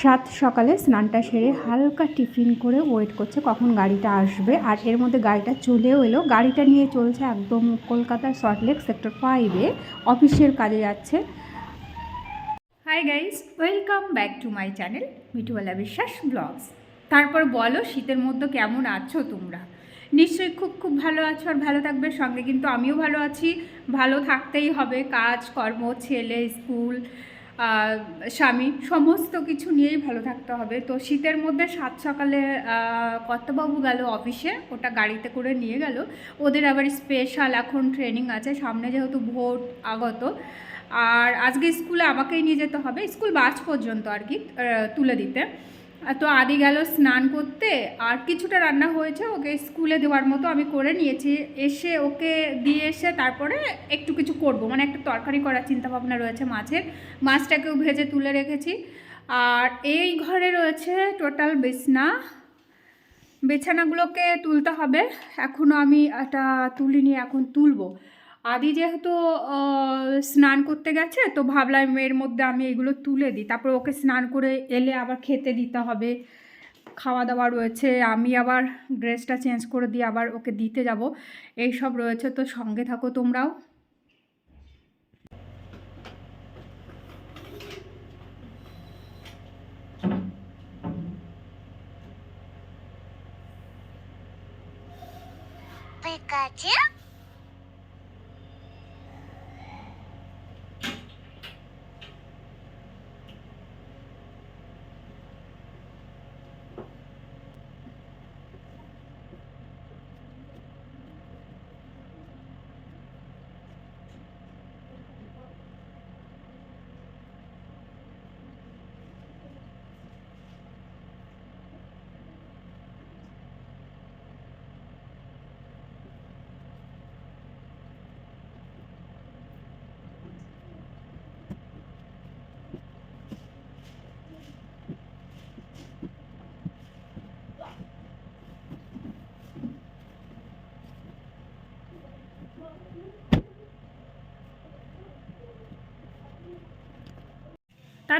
সাত সকালে স্নানটা সেরে হালকা টিফিন করে ওয়েট করছে কখন গাড়িটা আসবে। আর এর মধ্যে গাড়িটা চলেও এলো। গাড়িটা নিয়ে চলছে একদম কলকাতার সল্টলেক সেক্টর ফাইভে অফিসের কাজে যাচ্ছে। Hi guys welcome back to my channel Mithubala Biswas vlogs তারপর বলো, শীতের মধ্যে কেমন আছো তোমরা? নিশ্চয়ই খুব খুব ভালো আছো আর ভালো থাকবে। সঙ্গে কিন্তু আমিও ভালো আছি। ভালো থাকতেই হবে। কাজ কর্ম ছেলে, স্কুল স্বামী, সমস্ত কিছু নিয়েই ভালো থাকতে হবে। তো শীতের মধ্যে সাত সকালে কর্তাবাবু গেল অফিসে, ওটা গাড়িতে করে নিয়ে গেল। ওদের আবার স্পেশাল এখন ট্রেনিং আছে, সামনে যেহেতু ভোট আগত। আর আজকে স্কুলে আমাকেই নিয়ে যেতে হবে। স্কুল বাস পর্যন্ত আর কি তুলে দিতে। তো আদি গেল স্নান করতে, আর কিছুটা রান্না হয়েছে, ওকে স্কুলে দেওয়ার মতো আমি করে নিয়েছি। এসে ওকে দিয়ে এসে তারপরে একটু কিছু করব মানে একটা তরকারি করার চিন্তা ভাবনা রয়েছে মাছের। মাছটাকেও ভেজে তুলে রেখেছি। আর এই ঘরে রয়েছে টোটাল বিছনা। বিছানাগুলোকে তুলতে হবে। এখনও আমি এটা তুলিনি, এখন তুলবো। আদি যেহেতু স্নান করতে গেছে, তো ভাবলাম এর মধ্যে আমি এগুলো তুলে দিই। তারপর ওকে স্নান করে এলে আবার খেতে দিতে হবে। খাওয়া দাওয়া রয়েছে, আমি আবার ড্রেসটা চেঞ্জ করে দিয়ে আবার ওকে দিতে যাব। এই সব রয়েছে, তো সঙ্গে থাকো তোমরাও। Pikachu?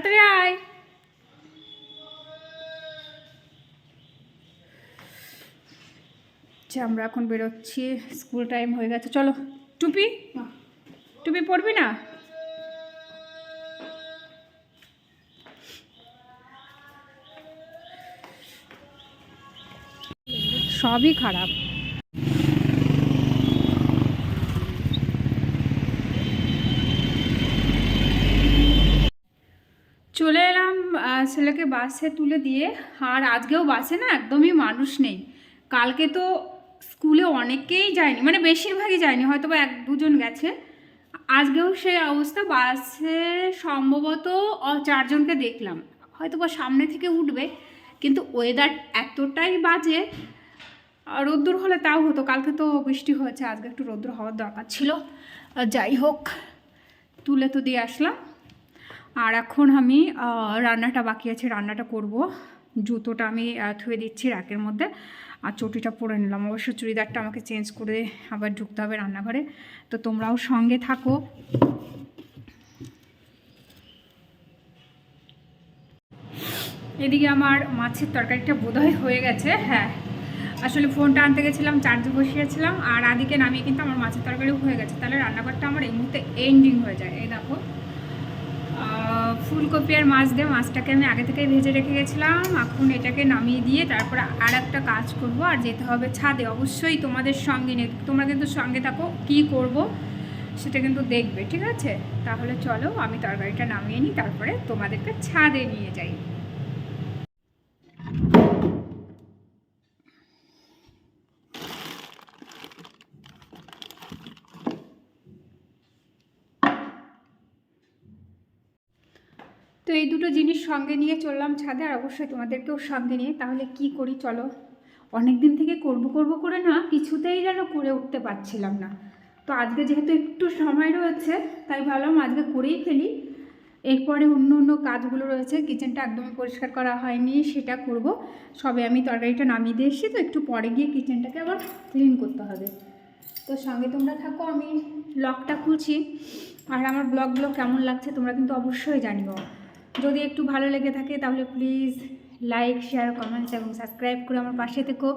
তাড়াতাড়ি আয়। আচ্ছা আমরা এখন বেরোচ্ছি। স্কুল টাইম হয়ে গেছে। চলো টুপি? টুপি পরবি না? সবই খারাপ। চলে এলাম ছেলেকে বাসে তুলে দিয়ে। আর আজকেও বাসে না একদমই মানুষ নেই। কালকে তো স্কুলে অনেকেই যায়নি মানে বেশিরভাগই যায়নি হয়তো বা এক দুজন গেছে। আজকেও সেই অবস্থা, বাসে সম্ভবত চারজনকে দেখলাম। হয়তো বা সামনে থেকে উঠবে, কিন্তু ওয়েদার এতটাই বাজে রোদ্দুর হলে তাও হতো। কালকে তো বৃষ্টি হয়েছে, আজকে একটু রোদ্দুর হওয়ার দরকার ছিল। যাই হোক, তুলে তো দিয়ে আসলাম। আর এখন আমি রান্নাটা বাকি আছে, রান্নাটা করব। জুতোটা আমি থুয়ে দিচ্ছি র্যাকের মধ্যে। আর চটিটা পরে নিলাম। অবশ্য চুড়িদারটা আমাকে চেঞ্জ করে আবার ঢুকতে হবে রান্নাঘরে। তো তোমরাও সঙ্গে থাকো। এদিকে আমার মাছের তরকারিটা বোধহয় হয়ে গেছে। হ্যাঁ আসলে ফোনটা আনতে গেছিলাম, চার্জে বসিয়েছিলাম। আর আদিকে নামিয়ে কিন্তু আমার মাছের তরকারিও হয়ে গেছে। তাহলে রান্নাঘরটা আমার এই মুহূর্তে এন্ডিং হয়ে যায়। এই দেখো। ফুলকপি আর মাছ দিয়ে মাছটাকে আমি আগে থেকে ভেজে রেখে গেছিলাম। এখন এটাকে নামিয়ে দিয়ে তারপর আর একটা কাজ করব, আর যেতে হবে ছাদে। অবশ্যই তোমাদের সঙ্গে নে তোমরা কিন্তু সঙ্গে থাকো কি করব সেটা কিন্তু দেখবে, ঠিক আছে? তাহলে চলো আমি তরকারিটা নামিয়ে নিই, তারপরে তোমাদেরকে ছাদে নিয়ে যাই। তো এই দুটো জিনিস সঙ্গে নিয়ে চললাম ছাদে, আর অবশ্যই তোমাদেরকেও সঙ্গে নিয়ে। তাহলে কি করি চলো? অনেক দিন থেকে করব করব করে না, কিছুতেই যেন করে উঠতে পারছিলাম না। তো আজকে যেহেতু একটু সময় রয়েছে, তাই ভাবলাম আজকে করেই ফেলি। এরপরে অন্য অন্য কাজগুলো রয়েছে, কিচেনটা একদমই পরিষ্কার করা হয়নি, সেটা করব। সবে আমি তরকারিটা নামিয়ে দিয়ে এসেছি, তো একটু পরে গিয়ে কিচেনটাকে আবার ক্লিন করতে হবে। তো সঙ্গে তোমরা থাকো, আমি লকটা খুলছি। আর আমার ব্লগগুলো কেমন লাগছে তোমরা কিন্তু অবশ্যই জানিও। যদি একটু ভালো লেগে থাকে, তাহলে প্লিজ লাইক শেয়ার কমেন্টস এবং সাবস্ক্রাইব করে আমার পাশে থেকো।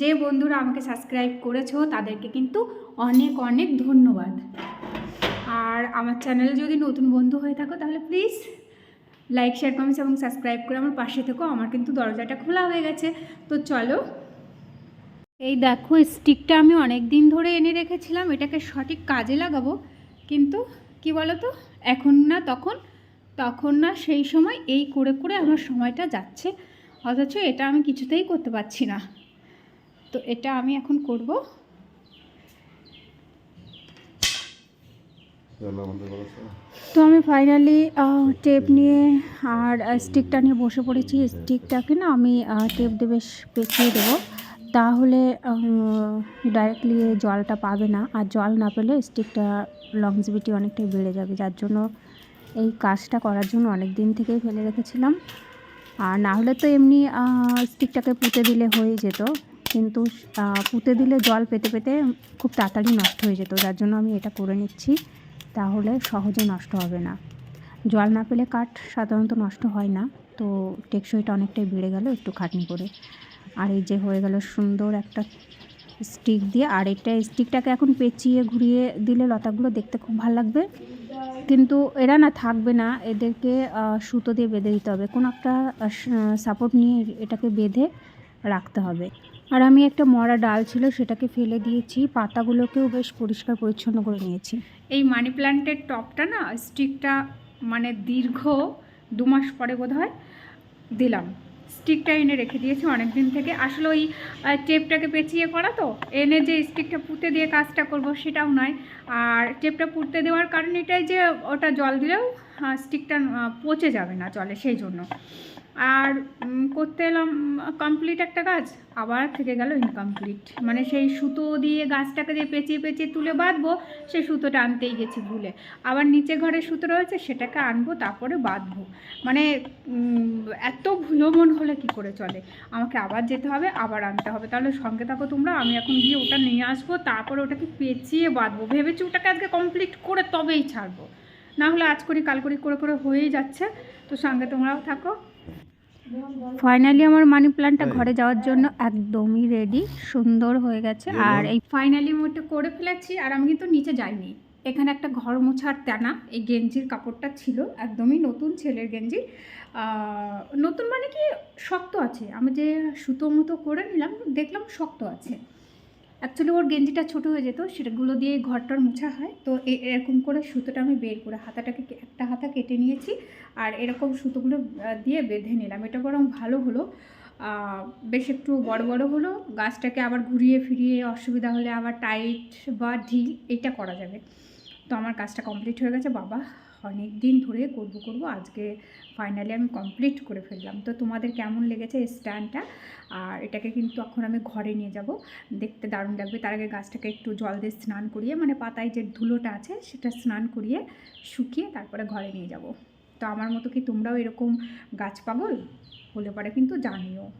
যে বন্ধুরা আমাকে সাবস্ক্রাইব করেছ, তাদেরকে কিন্তু অনেক অনেক ধন্যবাদ। আর আমার চ্যানেলে যদি নতুন বন্ধু হয়ে থাকো, তাহলে প্লিজ লাইক শেয়ার কমেন্টস এবং সাবস্ক্রাইব করে আমার পাশে থেকো। আমার কিন্তু দরজাটা খোলা হয়ে গেছে। তো চলো, এই দেখো স্টিকটা আমি অনেক দিন ধরে এনে রেখেছিলাম। এটাকে সঠিক কাজে লাগাবো। কিন্তু কি বলো তো এখন না, তখন তখন না সেই সময় এই করে করে আমার সময়টা যাচ্ছে। অথচ এটা আমি কিছুতেই করতে পারছি না। তো এটা আমি এখন করব। তো আমি ফাইনালি টেপ নিয়ে আর স্টিকটা নিয়ে বসে পড়েছি। স্টিকটাকে না আমি টেপ দিয়ে বেশ পেঁচিয়ে দেবো। তাহলে ডাইরেক্টলি জলটা পাবে না। আর জল না পেলে স্টিকটা লংজিভিটি অনেকটাই বেড়ে যাবে। যার জন্য এই কাজটা করার জন্য অনেক দিন থেকেই ফেলে রেখেছিলাম। আর না হলে তো এমনি স্টিকটাকে পুঁতে দিলে হয়ে যেত। কিন্তু পুঁতে দিলে জল পেতে পেতে খুব তাড়াতাড়ি নষ্ট হয়ে যেত। যার জন্য আমি এটা করে নিচ্ছি। তাহলে সহজে নষ্ট হবে না। জল না পেলে কাঠ সাধারণত নষ্ট হয় না। তো টেকসইটা অনেকটাই বেড়ে গেল একটু খাটনি করে। আর এই যে হয়ে গেল সুন্দর একটা স্টিক দিয়ে। আর এটা স্টিকটাকে এখন পেঁচিয়ে, ঘুরিয়ে দিলে লতাগুলো দেখতে খুব ভালো লাগবে। কিন্তু এরা না থাকবে না, এদেরকে সুতো দিয়ে বেঁধে দিতে হবে। কোনো একটা সাপোর্ট নিয়ে এটাকে বেঁধে রাখতে হবে। আর আমি একটা মরা ডাল ছিল, সেটাকে ফেলে দিয়েছি। পাতাগুলোকেও বেশ পরিষ্কার পরিচ্ছন্ন করে নিয়েছি। এই মানি প্ল্যান্টের টপটা না, স্টিকটা মানে দীর্ঘ দু মাস পরে বোধ হয় দিলাম। স্টিকটা এনে রেখে দিয়েছি অনেক দিন থেকে। আসলে ওই টেপটাকে পেঁচিয়ে করা তো, এনে যে স্টিকটা পুঁতে দিয়ে কাজটা করব সেটাও নয়। আর টেপটা পুঁতে দেওয়ার কারণ এটাই যে ওটা জল দিলেও স্টিকটা পচে যাবে না জলে সেই জন্য। আর করতে এলাম কমপ্লিট একটা কাজ, আবার থেকে গেল ইনকমপ্লিট মানে সেই সুতো দিয়ে গাছটাকে দিয়ে পেঁচিয়ে পেঁচিয়ে তুলে বাঁধবো, সেই সুতোটা আনতেই গেছি ভুলে। আবার নিচে ঘরে সুতো রয়েছে, সেটাকে আনব, তারপরে বাঁধবো। মানে এত ভুলোমন হলে কি করে চলে? আমাকে আবার যেতে হবে, আবার আনতে হবে। তাহলে সঙ্গে থাকো তোমরা, আমি এখন গিয়ে ওটা নিয়ে আসব, তারপরে ওটাকে পেঁচিয়ে বাঁধবো। ভেবেছি ওটাকে আজকে কমপ্লিট করে তবেই ছাড়বো। না হলে আজ করি, কাল করি, করে করে হয়েই যাচ্ছে। তো সঙ্গে তোমরাও থাকো। ফাইনালি আমার মানি প্ল্যান্টটা ঘরে যাওয়ার জন্য একদমই রেডি সুন্দর হয়ে গেছে। আর এই ফাইনালি আমি ওটা করে ফেলেছি আর আমি কিন্তু নিচে যাইনি। এখানে একটা ঘর মোছার তেনা এই গেঞ্জির কাপড়টা ছিল একদমই নতুন ছেলের গেঞ্জি। নতুন মানে কি শক্ত আছে। আমি যে সুতো মতো করে নিলাম দেখলাম শক্ত আছে। অ্যাকচুয়ালি ওর গেঞ্জিটা ছোট হয়ে যেত সেটাগুলো দিয়ে ঘরটার মোছা হয়। তো এরকম করে সুতোটা আমি বের করে হাতাটাকে একটা হাতা কেটে নিয়েছি, আর এরকম সুতোগুলো দিয়ে বেঁধে নিলাম। এটা বরং ভালো হলো। বেশ একটু বড় বড় হলো, গাছটাকে আবার ঘুরিয়ে ফিরিয়ে, অসুবিধা হলে আবার টাইট বা ঢিল এটা করা যাবে। তো আমার কাজটা কমপ্লিট হয়ে গেছে, বাবা। অনেক দিন ধরে করব করব। আজকে ফাইনালি আমি কমপ্লিট করে ফেললাম। তো তোমাদের কেমন লেগেছে এই স্ট্যান্ডটা আর এটাকে কিন্তু এখন আমি ঘরে নিয়ে যাব। দেখতে দারুণ লাগবে। তার আগে গাছটাকে একটু জল দিয়ে স্নান করিয়ে মানে পাতায় যে ধুলোটা আছে, সেটা স্নান করিয়ে শুকিয়ে তারপরে ঘরে নিয়ে যাব। তো আমার মতো কি তোমরাও এরকম গাছ পাগল? হলে পরে কিন্তু জানিও।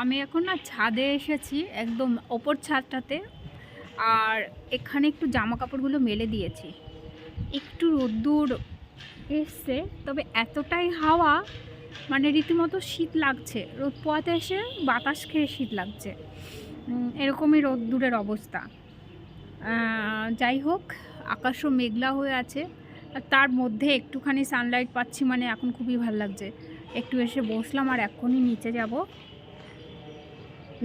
আমি এখন না ছাদে এসেছি একদম ওপর ছাদটাতে। আর এখানে একটু জামা কাপড়গুলো মেলে দিয়েছি। একটু রোদ্দুর এসছে, তবে এতটাই হাওয়া মানে রীতিমতো শীত লাগছে। রোদ পোয়াতে এসে বাতাস খেয়ে শীত লাগছে। এরকমই রোদ্দুরের অবস্থা। যাই হোক, আকাশও মেঘলা হয়ে আছে। আর তার মধ্যে একটুখানি সানলাইট পাচ্ছি মানে এখন খুবই ভালো লাগছে। একটু এসে বসলাম আর এখনই নিচে যাব।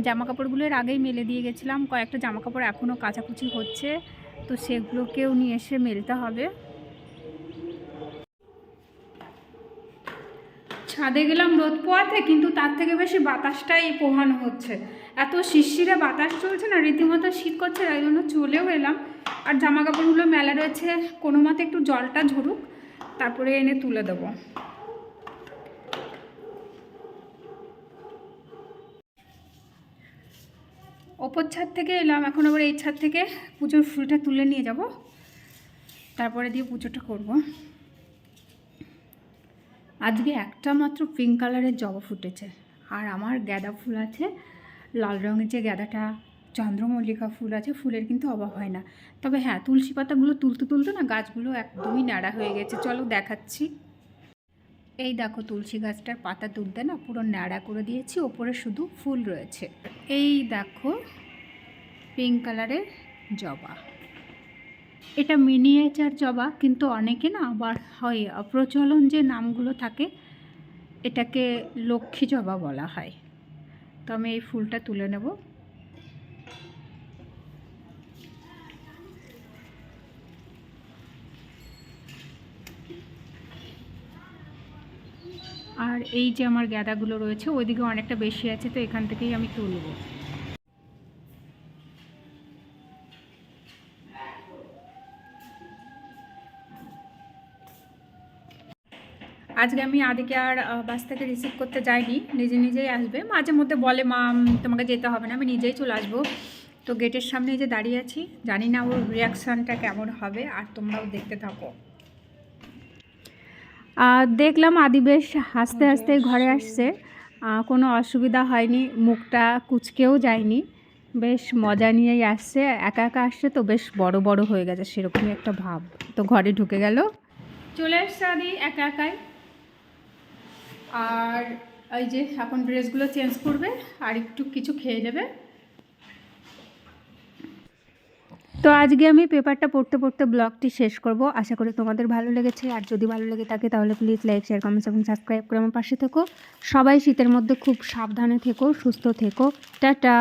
জামা কাপড়গুলো এর আগেই মেলে দিয়ে গেছিলাম। কয়েকটা জামা কাপড় এখনও কাচাকুচি হচ্ছে, তো সেগুলোকেও নিয়ে এসে মেলতে হবে। ছাদে গেলাম রোদ পোয়াতে কিন্তু তার থেকে বেশি বাতাসটাই পোহানো হচ্ছে। এত শিরশিরে বাতাস চলছে না, রীতিমতো শীত করছে, তাই জন্য চলেও এলাম। আর জামা কাপড়গুলো মেলা রয়েছে, কোনো মতে একটু জলটা ঝরুক, তারপরে এনে তুলে দেবো। ওপর ছাদ থেকে এলাম, এখন আবার এই ছাদ থেকে পুজোর ফুলটা তুলে নিয়ে যাব। তারপরে দিয়ে পুজোটা করব। আজকে একটা মাত্র পিঙ্ক কালারের জবা ফুটেছে। আর আমার গাঁদা ফুল আছে, লাল রঙের যে গাঁদাটা, চন্দ্রমল্লিকা ফুল আছে, ফুলের কিন্তু অভাব হয় না। তবে হ্যাঁ তুলসী পাতাগুলো তুলতে তুলতে না গাছগুলো একদমই ন্যাড়া হয়ে গেছে। চলো দেখাচ্ছি। এই দেখো তুলসী গাছটার পাতা তুলতে না পুরো ন্যাড়া করে দিয়েছি, ওপরে শুধু ফুল রয়েছে। এই দেখো পিঙ্ক কালারের জবা। এটা মিনিয়েচার জবা, কিন্তু অনেকে না আবার হয় প্রচলন যে নামগুলো থাকে, এটাকে লক্ষ্মী জবা বলা হয়। তো আমি এই ফুলটা তুলে নেব। আর এই যে আমার গাঁদাগুলো রয়েছে, ওইদিকে অনেকটা বেশি আছে, তো এখান থেকেই আমি তুলব। আজকে আমি আদিকে আর বাস থেকে রিসিভ করতে যাইনি, নিজে নিজেই আসবে। মাঝে মধ্যে বলে, মা তোমাকে যেতে হবে না, আমি নিজেই চলে আসব। তো গেটের সামনে যে দাঁড়িয়ে আছি, জানি না ওর রিয়াকশানটা কেমন হবে, আর তোমরাও দেখতে থাকো। দেখলাম আদি বেশ হাসতে হাসতে ঘরে আসছে। কোনো অসুবিধা হয়নি মুখটা কুচকেও যায়নি। বেশ মজা নিয়েই আসছে। একা একা আসছে তো বেশ বড় বড় হয়ে গেছে সেরকমই একটা ভাব। তো ঘরে ঢুকে গেল। চলে এসছে আদি একা একাই। আর এই যে এখন ড্রেসগুলো চেঞ্জ করবে আর একটু কিছু খেয়ে নেবে। তো আজকে আমি পেপারটা পড়তে পড়তে ব্লগটি শেষ করব। আশা করি তোমাদের ভালো লেগেছে। আর যদি ভালো লেগে থাকে তাহলে প্লিজ লাইক শেয়ার কমেন্টস এবং সাবস্ক্রাইব করে আমার পাশে থেকো। সবাই শীতের মধ্যে খুব সাবধানে থেকো, সুস্থ থেকো। টাটা!